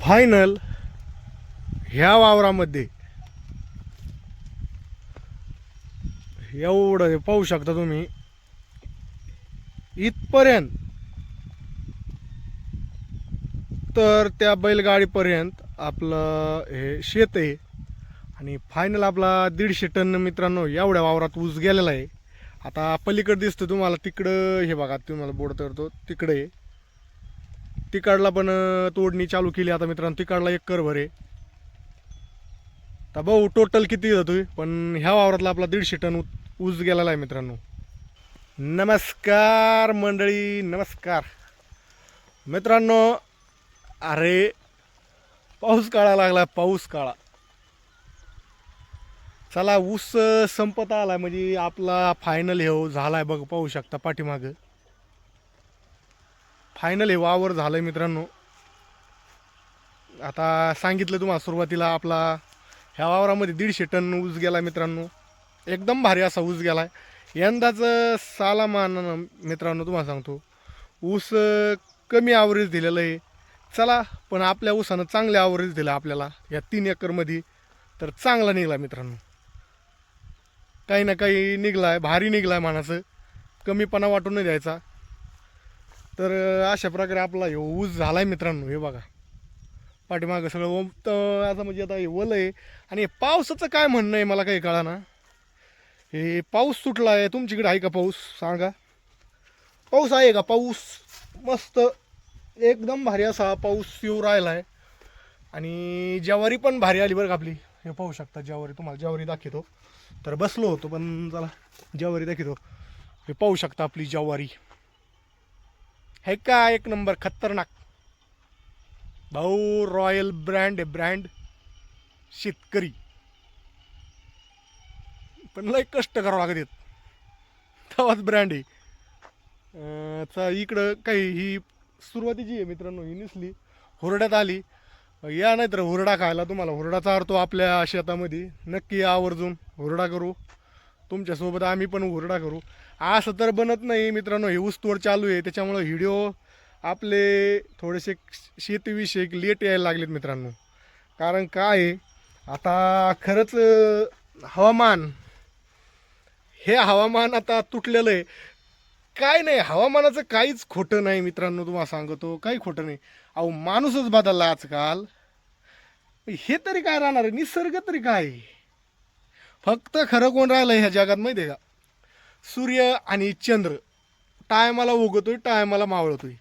Final ह्या वावरामध्ये एवढं हे पाहू शकता तुम्ही. इथपर्यंत तर त्या बैलगाडीपर्यंत आपलं हे शेत आहे. आणि फायनल आपला दीडशे टन मित्रांनो एवढ्या वावरात ऊस गेलेला आहे. आता पलीकडे दिसतं तुम्हाला तिकडं हे बघा तुम्हाला बोर्ड करतो तिकडे आहे. तिकडला पण तोडणी चालू केली आता मित्रांनो. तिकडला एक कर भरे तर भाऊ टोटल किती जातोय पण ह्या वावरातला आपला दीडशे टन ऊस गेलेला आहे मित्रांनो. नमस्कार मंडळी नमस्कार. मित्रांनो अरे पाऊस काळा लागला पाऊस काळा. चला ऊस संपत आला म्हणजे आपला फायनल हे हो, झाला आहे बघ पाहू शकता पाठीमागं. फायनल हे वावर झालंय मित्रांनो. आता सांगितलं तुम्हाला सुरुवातीला आपला ह्या वावरामध्ये दीडशे टन ऊस गेला मित्रांनो. एकदम भारी असा ऊस गेला आहे यंदाचं सालामान मित्रांनो तुम्हाला सांगतो. ऊस कमी आवरेज दिलेलं आहे. चला पण आपल्या ऊसानं चांगले आवरेज दिलं आपल्याला. या तीन एकरमध्ये तर चांगला निघला मित्रांनो. काही ना काही निघलाय भारी निघलाय मानाचं. कमीपणा वाटून नाही द्यायचा. तर अशा प्रकारे आपला हे ऊस आहे मित्रांनो हे बघा. पाठीमागं सगळं ओमत आता म्हणजे आता हे वल आहे. आणि हे पावसाचं काय म्हणणं आहे मला काही कळा ना हे पाऊस सुटला आहे तुमच्याकडे आहे का पाऊस? सांगा. पाऊस आहे का? पाऊस मस्त एकदम भारी असा पाऊस येऊ राहिला आहे आणि ज्वारी पण भारी आली बरं का आपली. हे पाहू शकता ज्वारी तुम्हाला ज्वारी दाखवतो. तर बसलो होतो पण चला ज्वारी दाखवतो. हे पाहू शकता आपली ज्वारी. हे का एक नंबर खतरनाक? भाऊ रॉयल ब्रँड आहे ब्रँड शेतकरी. पण लय कष्ट करावं लागत आहेत. तेव्हाच ब्रँड आहे. चा इकडं काही ही सुरुवातीची आहे मित्रांनो ही निसली. हुरड्यात आली. या नाहीतर हुरडा खायला तुम्हाला. हुरडाचा अर्थ आपल्या शेतामध्ये. नक्की आवर्जून हुरडा करू. तुमच्यासोबत आम्ही पण हुरडा करू. असं तर बनत नाही मित्रांनो हे ऊसतोड चालू आहे त्याच्यामुळं व्हिडिओ आपले थोडेसे शेतीविषयक लेट यायला लागलेत मित्रांनो. कारण काय आहे, आता खरंच हवामान हे हवामान आता तुटलेलं आहे. काय नाही हवामानाचं काहीच खोटं नाही मित्रांनो तुम्हाला सांगतो काही खोटं नाही. अहो माणूसच बदलला आजकाल. हे तरी काय राहणार आहे? निसर्ग तरी काय आहे? फक्त खरं कोण राहिलं ह्या जगात माहिती आहे का? सूर्य आणि चंद्र. टायमाला उगवतोय टायमाला मावळतोय.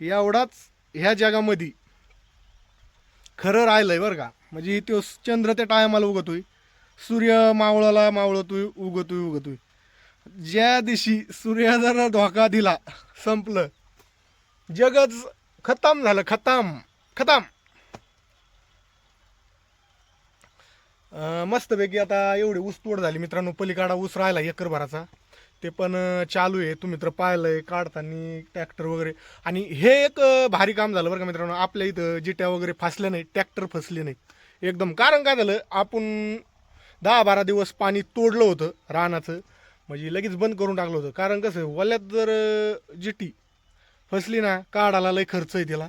एवढाच ह्या जगामध्ये खरं राहिलंय बरं का? म्हणजे तो चंद्र त्या टायमाला उगवतोय सूर्य मावळाला मावळतोय उगवतोय उगवतोय ज्या दिवशी सूर्याचा धोका दिला संपलं जगच खतम झालं खतम खतम. मस्तपैकी आता एवढी ऊस तोड झाली मित्रांनो पलीकडा ऊस राहिला एकर भराचा ते पण चालू आहे. तुम्ही तर पाहिलंय काढताना ट्रॅक्टर वगैरे. आणि हे एक भारी काम झालं बरं का मित्रांनो. आपल्या इथं जिट्या वगैरे फासल्या नाही ट्रॅक्टर फसले नाही एकदम कारण काय झालं आपण दहा बारा दिवस पाणी तोडलं होतं रानाचं. म्हणजे लगेच बंद करून टाकलं होतं. कारण कसं वल्यात जर जिटी फसली ना काढायला लय खर्च आहे तिला.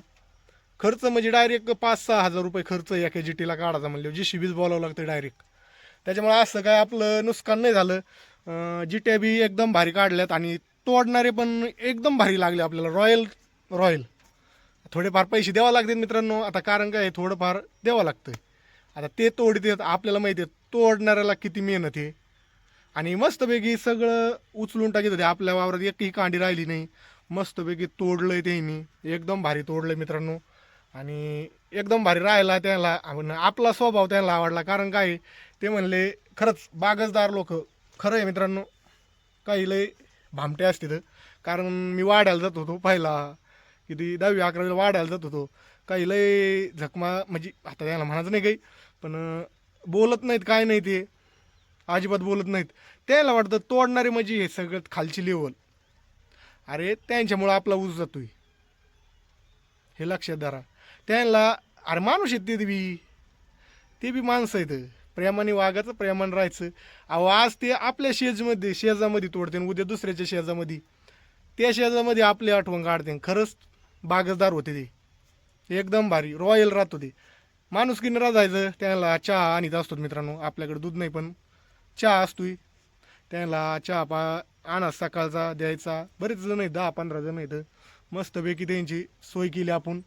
खर्च म्हणजे डायरेक्ट पाच सहा हजार रुपये खर्च या के जी टीला काढायचा म्हणलं जी शिबीज बोलावं लागतं डायरेक्ट त्याच्यामुळे असं काय आपलं नुकसान नाही झालं. जी जिट्या बी एकदम भारी काढल्यात आणि तोडणारे पण एकदम भारी लागले आपल्याला. Royal royal. थोडेफार पैसे द्यावं लागतात मित्रांनो. आता कारण काय थोडंफार द्यावं लागतं आता ते तोडतात आपल्याला माहिती आहे तोडणाऱ्याला किती मेहनत आहे. आणि मस्तपैकी सगळं उचलून टाकीत होते. आपल्या वावरात एकही कांडी राहिली नाही. मस्तपैकी तोडलंय त्यांनी. एकदम भारी तोडलंय मित्रांनो. आणि एकदम भारी राहिला त्याला आपला स्वभाव त्याला आवडला. कारण काय ते म्हणले खरंच बागसदार लोक खरं आहे मित्रांनो काही लय भामटे असते तर कारण मी वाढायला जात होतो पहिला किती दहावी अकरावीला वाढायला जात होतो. काही लय झकमा म्हणजे आता त्याला म्हणायचं नाही काही पण बोलत नाहीत काय नाही ते. अजिबात बोलत नाहीत. त्याला वाटतं तोडणारे म्हणजे हे सगळ्यात खालची लेवल अरे त्यांच्यामुळं आपला ऊस जातोय. हे लक्षात धरा. त्यांना अरे माणूस आहेत ते बी. ते बी माणसं आहेत. प्रेमाने वागायचं प्रेमाने राहायचं. अहो आज ते आपल्या शेजमध्ये शेजामध्ये तोडते आणि उद्या दुसऱ्याच्या शेजामध्ये. त्या शेजामध्ये आपली आठवण काढते खरंच बागसदार होते ते. एकदम भारी रॉयल राहतो ते. माणूस किनरा जायचं त्याला चहा आणीत असतो मित्रांनो. आपल्याकडे दूध नाही पण चहा असतोय. त्याला चहा पा आणा सकाळचा द्यायचा. बरेच जण आहेत दहा पंधरा जण आहेत. मस्तपैकी त्यांची सोय केली आपण.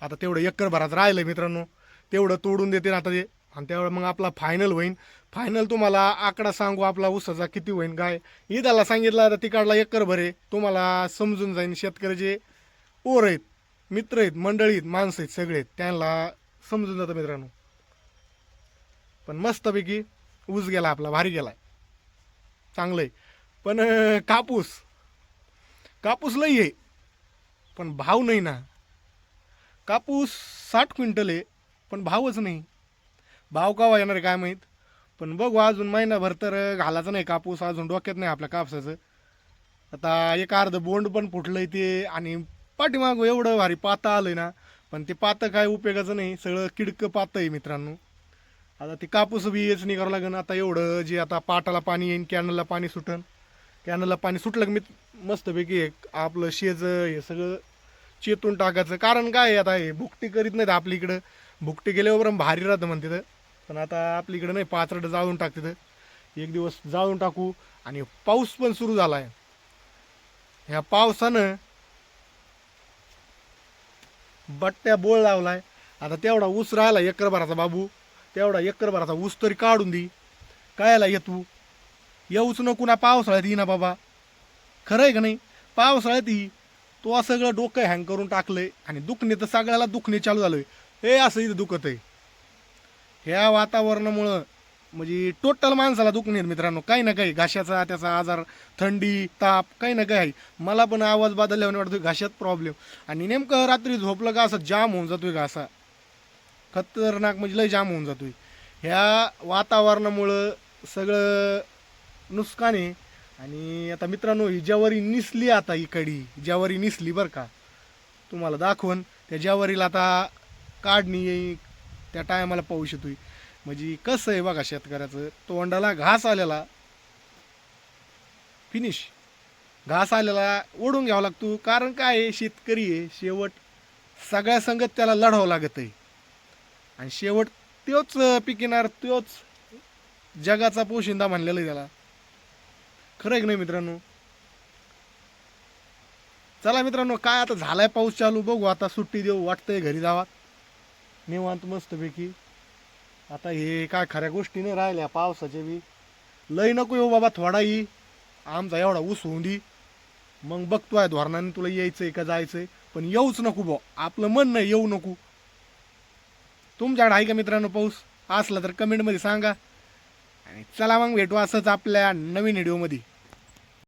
आता तेवढं एकर भरात राहिलं मित्रांनो. तेवढं तोडून देते ना आता ते. आणि त्यावेळेस मग आपला फायनल होईन. फायनल तुम्हाला आकडा सांगू आपला उसाचा किती होईन काय? ईदाला सांगितलं आता तिकडला एकर भरे. तुम्हाला समजून जाईन शेतकऱ्याचे ओर आहेत मित्र आहेत मंडळी आहेत माणसं आहेत सगळे आहेत त्यांना समजून जातं मित्रांनो. पण मस्तपैकी ऊस गेला आपला भारी गेला चांगलं आहे पण कापूस. कापूस लई आहे. पण भाव नाही ना. कापूस साठ क्विंटल आहे पण भावच नाही. भाव केव्हा येणार आहे काय माहीत? पण बघू अजून महिनाभर तर घालायचं नाही कापूस अजून डोक्यात नाही आपल्या कापसाचं. आता एक अर्ध बोंड पण फुटलंय ते आणि पाठीमागं एवढं भारी पातं आलंय ना पण ते पातं काय उपयोगाचं नाही सगळं किडकं पातं आहे मित्रांनो. आता ते कापूस बी हेच नाही करावं लागेल आता एवढं जे आता पाटाला पाणी येईन कॅनलला पाणी सुटन. कॅनलला पाणी सुटलं की मी मस्तपैकी एक आपलं शेज हे सगळं चेतून टाकायचं. कारण काय आहे आता हे? भुकटी करीत नाहीत आपली इकडं. भुकटी गेल्यावर भारी राहतं म्हणते तिथं पण आता आपली इकडं नाही पाचरडं जाळून टाकते तिथं एक दिवस जाळून टाकू आणि पाऊस पण सुरू झाला आहे ह्या पावसानं बट्ट्या बोळ लावलाय. आता तेवढा ऊस राहिला एकरभराचा बाबू. तेवढा एकरभराचा ऊस तरी काढून दे. कायला येतू? येऊच नको ना पावसाळ्यात येईना बाबा. खरं आहे का नाही? पावसाळ्यात ही तो सगळं डोकं हँग करून टाकलंय आणि दुखणे तर सगळ्याला दुखणे चालू झालंय. हे असं इथं दुखत आहे. ह्या वातावरणामुळं म्हणजे टोटल माणसाला दुखणे मित्रांनो. काही ना काही घाशाचा त्याचा आजार थंडी ताप काही ना काही. आहे. मला पण आवाज बदलल्याने वाटतोय घाशात प्रॉब्लेम आणि नेमकं रात्री झोपलं का असं जाम होऊन जातोय घासा. खतरनाक म्हणजे लय जाम होऊन जातोय. ह्या वातावरणामुळं सगळं नुकसान आहे. आणि आता मित्रांनो ही ज्यावरी निसली आता ही कडी ज्यावारी निसली बरं का. तुम्हाला दाखवून त्या ज्यावारीला आता काढणी येई त्या टायमाला पाऊस येतोय. म्हणजे कसं आहे बघा शेतकऱ्याचं तोंडाला घास आलेला. फिनिश घास आलेला ओढून घ्यावा लागतो. कारण काय आहे शेतकरी आहे शेवट सगळ्या संगत त्याला लढावं लागत आहे. आणि शेवट तोच पिकिनार तोच जगाचा पोशिंदा मानलेला आहे त्याला. खरं आहे की नाही मित्रांनो? चला मित्रांनो काय आता झालाय पाऊस चालू? बघू आता सुट्टी देऊ वाटतंय घरी जावा. निवांत मस्तपैकी. आता हे काय खऱ्या गोष्टी नाही राहिल्या पावसाचे बी. लय नको येऊ बाबा थोडा येई आमचा एवढा ऊस होऊन दे. मग बघतोय धोरणाने तुला यायचंय का जायचंय. पण येऊच नको भाऊ आपलं मन नाही येऊ नको. तुमच्याकडे आहे का मित्रांनो पाऊस? असला तर कमेंटमध्ये सांगा. आणि चला मग भेटू असंच आपल्या नवीन व्हिडिओमध्ये